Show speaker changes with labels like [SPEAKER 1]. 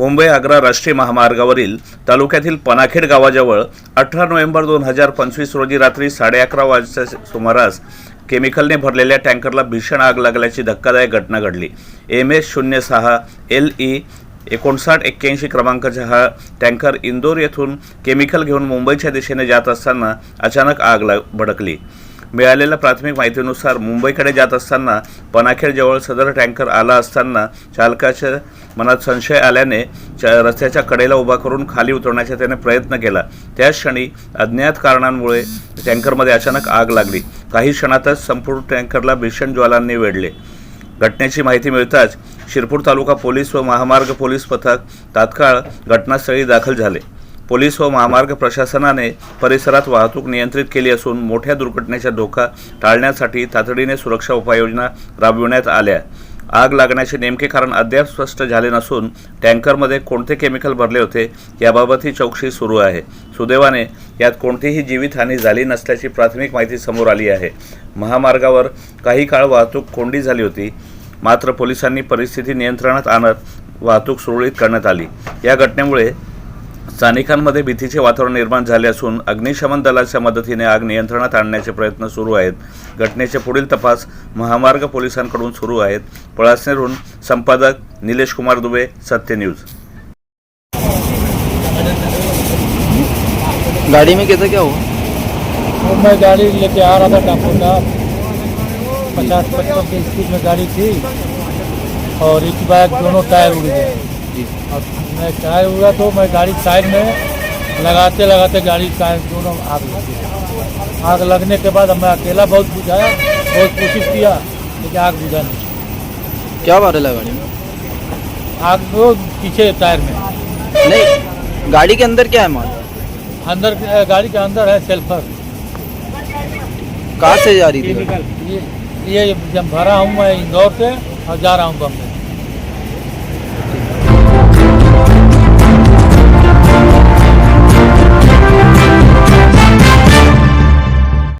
[SPEAKER 1] मुंबई आग्रा राष्ट्रीय महामार्गावरील तालुक्यातील पनाखेड गावाजवळ अठरा नोव्हेंबर दोन हजार पंचवीस रोजी रात्री साडे अकरा वाजच्या सुमारास केमिकलने भरलेल्या टँकरला भीषण आग लागल्याची धक्कादायक घटना घडली. एम एस शून्य सहा एल ई एकोणसाठ एक्क्याऐंशी क्रमांकाचा हा टँकर इंदोर येथून केमिकल घेऊन मुंबईच्या दिशेने जात असताना अचानक आग ला भडकली. मिळालेल्या प्राथमिक माहितीनुसार मुंबईकडे जात असताना पनाखेडजवळ सदर टँकर आला असताना चालकाच्या मनात संशय आल्याने रस्त्याच्या कडेला उभा करून खाली उतरण्याचा त्याने प्रयत्न केला. त्याच क्षणी अज्ञात कारणांमुळे टँकरमध्ये अचानक आग लागली. काही क्षणातच संपूर्ण टँकरला भीषण ज्वालांनी वेढले. घटनेची माहिती मिळताच शिरपूर तालुका पोलीस व महामार्ग पोलीस पथक तात्काळ घटनास्थळी दाखल झाले. पोलीस व महामार्ग प्रशासनाने परिसरात वाहतूक नियंत्रित केली असून मोठ्या दुर्घटनेचा धोका टाळण्यासाठी तातडीने सुरक्षा उपाययोजना राबविण्यात आल्या. आग लागण्याचे नेमके कारण अद्याप स्पष्ट झाले नसून टँकरमध्ये कोणते केमिकल भरले होते याबाबतही चौकशी सुरू आहे. सुदैवाने यात कोणतीही जीवितहानी झाली नसल्याची प्राथमिक माहिती समोर आली आहे. महामार्गावर काही काळ वाहतूक कोंडी झाली होती. मात्र पोलिसांनी परिस्थिती नियंत्रणात आणत वाहतूक सुरळीत करण्यात आली. या घटनेमुळे स्थानिकांमध्ये भीतीचे वातावरण निर्माण झाले असून अग्निशमन दलाच्या मदतीने आग नियंत्रणात आणण्याचे प्रयत्न सुरू आहेत. घटनेचे पुढील तपास महामार्ग पोलिसांकडून सुरू आहेत. पळासनेरून संपादक निलेश कुमार दुबे सत्य न्यूज.
[SPEAKER 2] गाड़ी में कैसा क्या हुआ
[SPEAKER 3] और मैं गाड़ी लेके आ रहा था टापू का? पचास पचपन की स्पीड में गाड़ी थी और एक बार दोनों टायर उड़ गए।
[SPEAKER 2] जी।
[SPEAKER 3] और मैं टायर उड़ा तो मैं गाड़ी साइड में लगाते लगाते गाड़ी टायर दोनों आग लग आग लगने के बाद मैं अकेला बहुत बुझाया बहुत कोशिश किया लेकिन आग बुझा नहीं।
[SPEAKER 2] क्या वायरल है गाड़ी में?
[SPEAKER 3] आग तो पीछे टायर में।
[SPEAKER 2] नहीं गाड़ी के अंदर क्या है माल?
[SPEAKER 3] अंदर गाड़ी के अंदर है सेल्फर।
[SPEAKER 2] कहाँ से जा रही थी?
[SPEAKER 3] ये ये जब भरा हूँ मैं इंदौर से और जा रहा हूँ बम्बई।